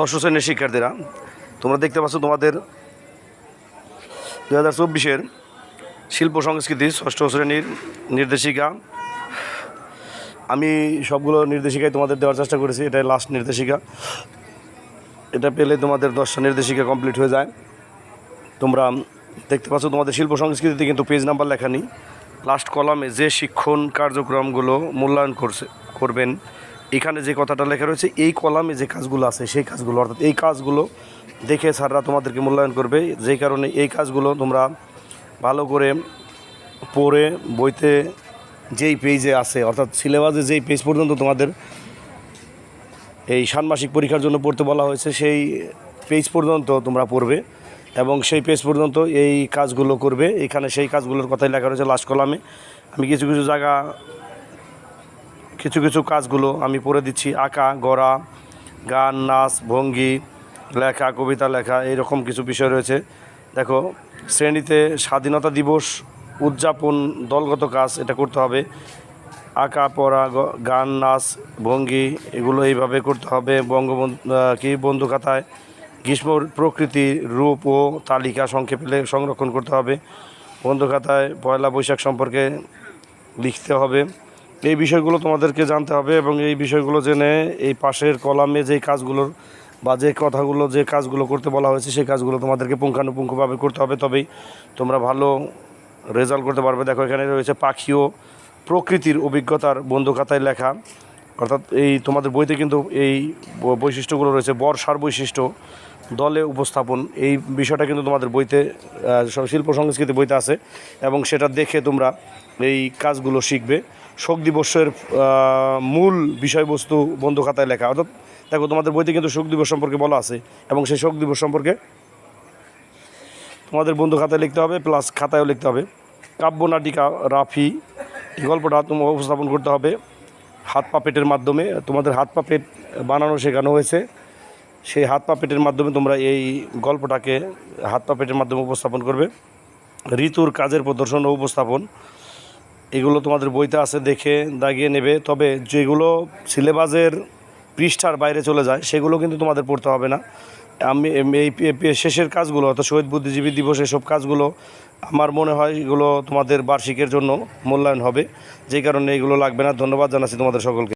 ষষ্ঠ শ্রেণির শিক্ষার্থীরা, তোমরা দেখতে পাচ্ছ তোমাদের দু হাজার চব্বিশের শিল্প সংস্কৃতি ষষ্ঠ শ্রেণির নির্দেশিকা। আমি সবগুলো নির্দেশিকায় তোমাদের দেওয়ার চেষ্টা করেছি, এটাই লাস্ট নির্দেশিকা। এটা পেলে তোমাদের দশটা নির্দেশিকা কমপ্লিট হয়ে যায়। তোমরা দেখতে পাচ্ছ তোমাদের শিল্প সংস্কৃতিতে কিন্তু পেজ নাম্বার লেখা নেই। লাস্ট কলামে যে শিক্ষণ কার্যক্রমগুলো মূল্যায়ন করছে, করবেন এখানে যে কথাটা লেখা রয়েছে, এই কলামে যে কাজগুলো আছে, সেই কাজগুলো, অর্থাৎ এই কাজগুলো দেখে স্যাররা তোমাদেরকে মূল্যায়ন করবে। যেই কারণে এই কাজগুলো তোমরা ভালো করে পড়ে, বইতে যেই পেজে আছে, অর্থাৎ সিলেবাসে যেই পেজ পর্যন্ত তোমাদের এই ষান্মাসিক পরীক্ষার জন্য পড়তে বলা হয়েছে, সেই পেজ পর্যন্ত তোমরা পড়বে এবং সেই পেজ পর্যন্ত এই কাজগুলো করবে। এখানে সেই কাজগুলোর কথাই লেখা রয়েছে লাস্ট কলামে আমি কিছু কিছু জায়গা কিছু কিছু কাজগুলো আমি পড়ে দিচ্ছি। আঁকা, গড়া, গান, নাচ, ভঙ্গি, লেখা, কবিতা লেখা, এইরকম কিছু বিষয় রয়েছে। দেখো, শ্রেণীতে স্বাধীনতা দিবস, উদযাপন, দলগত কাজ, এটা করতে হবে। আঁকা, পড়া গান, নাচ, ভঙ্গি, এগুলো এইভাবে করতে হবে। বঙ্গবন্ধু কি, বন্ধু খাতায় গ্রীষ্ম প্রকৃতির রূপ ও তালিকা সংক্ষেপে সংরক্ষণ করতে হবে। বন্ধু খাতায় পয়লা বৈশাখ সম্পর্কে লিখতে হবে। এই বিষয়গুলো তোমাদেরকে জানতে হবে এবং এই বিষয়গুলো জেনে এই পাশের কলামে যে কাজগুলোর বা যে কথাগুলো, যে কাজগুলো করতে বলা হয়েছে, সেই কাজগুলো তোমাদেরকে পুঙ্খানুপুঙ্খভাবে করতে হবে। তবেই তোমরা ভালো রেজাল্ট করতে পারবে। দেখো, এখানে রয়েছে পাখি ও প্রকৃতির অভিজ্ঞতার বন্ধু খাতায় লেখা। অর্থাৎ এই তোমাদের বইতে কিন্তু এই বৈশিষ্ট্যগুলো রয়েছে। বর্ষার বৈশিষ্ট্য, দলে উপস্থাপন, এই বিষয়টা কিন্তু তোমাদের বইতে শিল্প সংস্কৃতি বইতে আছে এবং সেটা দেখে তোমরা এই কাজগুলো শিখবে। শোক দিবসের মূল বিষয়বস্তু বন্ধু খাতায় লেখা। অর্থাৎ দেখো, তোমাদের বইতে কিন্তু শোক দিবস সম্পর্কে বলা আছে এবং সেই শোক দিবস সম্পর্কে তোমাদের বন্ধু খাতায় লিখতে হবে প্লাস খাতায়ও লিখতে হবে। কাব্য নাটিকা রাফি, এই গল্পটা তোমার উপস্থাপন করতে হবে হাত পা পেটের মাধ্যমে। তোমাদের হাত পা পেট বানানো শেখানো হয়েছে। সেই হাত পা পেটের মাধ্যমে তোমরা এই গল্পটাকে হাত পা পেটের মাধ্যমে উপস্থাপন করবে। ঋতুর কাজের প্রদর্শন ও উপস্থাপন। এগুলো তোমাদের বইতে আছে, দেখে দাগিয়ে নেবে। তবে যেগুলো সিলেবাসের পৃষ্ঠার বাইরে চলে যায়, সেগুলো কিন্তু তোমাদের পড়তে হবে না। আমি এই শেষের কাজগুলো, অর্থাৎ শহীদ বুদ্ধিজীবী দিবস, এসব কাজগুলো আমার মনে হয় এগুলো তোমাদের বার্ষিকের জন্য মূল্যায়ন হবে। যে কারণে এগুলো লাগবে না। ধন্যবাদ জানাচ্ছি তোমাদের সকলকে।